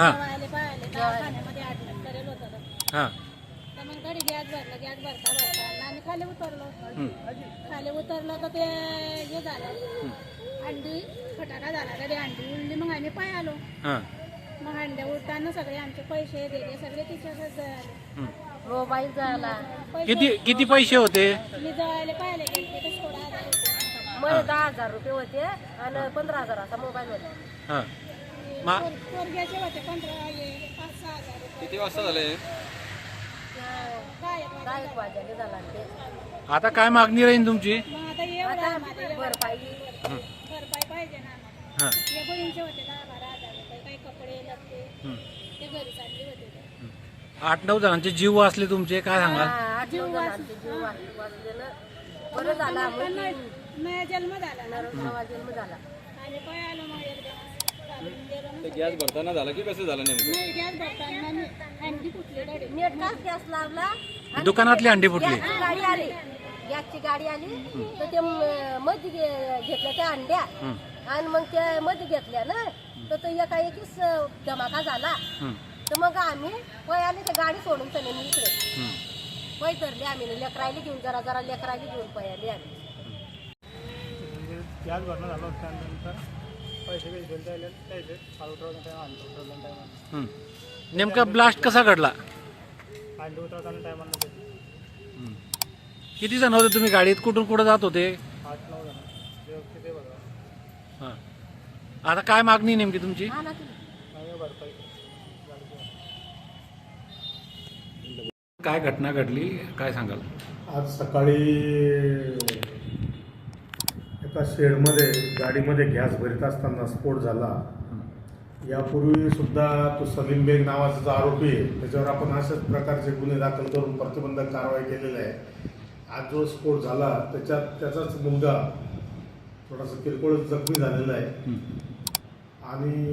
हा. जेवायला पाहायला दवाखान्यामध्ये ऍडमिट करेल होतं तर. हां. तर मग घरी गॅस भरला गॅस भरता भरता. आणि आम्ही खाली उतरलो. हं. खाली उतरलो तर ते हे झालं. अंडी फटाका झाला तरी अंडी उडली मग आम्ही पाय आलो. हां. मग अंड्या उडताना सगळे आमचे पैसे दिले. सगळे तिच्यातच जळाले हं. मोबाईल झाला. पैसे किती किती पैसे होते? मी जळाले पाहिले गेले ते सोळा हजार होते. मला दहा हजार रुपये होते आणि पंधरा हजाराचा मोबाईल होता हां. मा पोर- पोरग्याचे होते पंधरा हे पाच सहा हजार रुपये किती वाजता झाले? काय वाजायला आणि ते. आता काय मागणी राहील तुमची? मग आता एवढं आता आम्हाला एवढं. भरपाई. भरपाई पाहिजे ना आम्हाला. हां. या बहिणीचे होते दहा बारा हजार रुपये काही कपडे लत्ते. हं. ते घरी चालले होते ते. आठ नऊ जणांचे जीव वाचले तुमचे काय सांगाल? जणांचे जीव वाच- बरं झालं आम्ही. नय- जन्म झाला ना? जन्म झाला. आम्ही पाय आलो मग एकदम. ते गॅस भरताना झालं की कसं झालं नेमकं? नाही गॅस भरताना मी हंडी फुटली डायरेक्ट नेट का गॅस लावला? आणि दुकानातली अंडी फुटली. गॅसची गाडी आली. गॅसची गाडी आली. तर ते म- मध्ये घे- घेतल्या त्या अंड्या. हं. आणि मग त्या मध्ये घेतल्या ना. तर तो एका एकीच धमाका झाला. हं. तर मग आम्ही वय आले ते गाडी सोडून चले मी इकडे. हं. वय धरले आम्ही. लेकरायला घेऊन जरा जरा लेकरायला घेऊन पयाले आम्ही. म्हणजे गॅस भरणं झालं होतं त्यानंतर. पैसे टायमा टायमाला हं. नेमका ब्लास्ट कसा घडला? टायमाला हं. किती जण होते तुम्ही गाडीत? कुठून कुठं जात होते? आठ नऊ जण. व्यवस्थित ते बघा. हां. आता काय मागणी नेमकी तुमची? भरपाई. गाडीची. काय घटना घडली? काय सांगाल? आज सकाळी एका शेडमध्ये गाडीमध्ये गॅस भरत असताना स्फोट झाला. यापूर्वी सुद्धा तो सलीम बेग नावाचा जो आरोपी आहे त्याच्यावर आपण अशाच प्रकारचे गुन्हे दाखल करून प्रतिबंधक कारवाई केलेली आहे. आज जो स्फोट झाला त्याच्यात त्याचाच मुलगा थोडासा किरकोळ जखमी झालेला आहे. आणि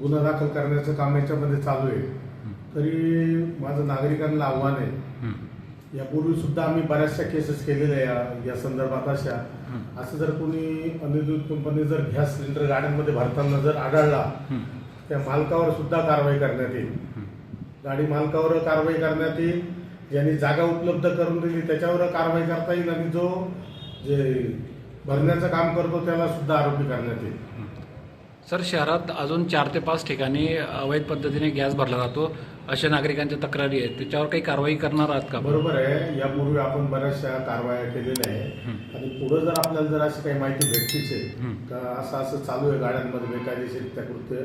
गुन्हा दाखल करण्याचं काम याच्यामध्ये चालू आहे. तरी माझं नागरिकांना आव्हान आहे हं. यापूर्वी सुद्धा आम्ही बऱ्याचशा केसेस केलेल्या या या संदर्भात अशा. असं जर कोणी अनिर्दित कंपनी जर गॅस सिलेंडर गाड्यांमध्ये भरताना जर आढळला. त्या मालकावर सुद्धा कारवाई करण्यात येईल. गाडी मालकावर कारवाई करण्यात येईल ज्यांनी जागा उपलब्ध करून दिली त्याच्यावर कारवाई करता येईल आणि जो जे भरण्याचं काम करतो त्याला सुद्धा आरोपी करण्यात येईल. सर शहरात अजून चार ते पाच ठिकाणी अवैध पद्धतीने गॅस भरला जातो अशा नागरिकांच्या तक्रारी आहेत. त्याच्यावर काही कारवाई करणार आहात का बरोबर आहे. यापूर्वी आपण बऱ्याचशा कारवाया केलेल्या आहे आणि पुढे जर आपल्याला जर अशी काही माहिती भेटतीच आहे का असं असं चालू आहे गाड्यांमध्ये बेकायदेशीरित्या कृत्य.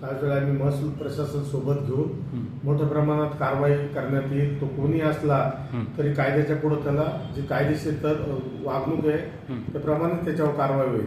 त्यावेळेला आम्ही महसूल प्रशासन सोबत घेऊन मोठ्या प्रमाणात कारवाई करण्यात येईल. तो कोणी असला तरी कायद्याच्या पुढे त्याला जी कायदेशीर तर वागणूक आहे त्याप्रमाणे त्याच्यावर कारवाई होईल.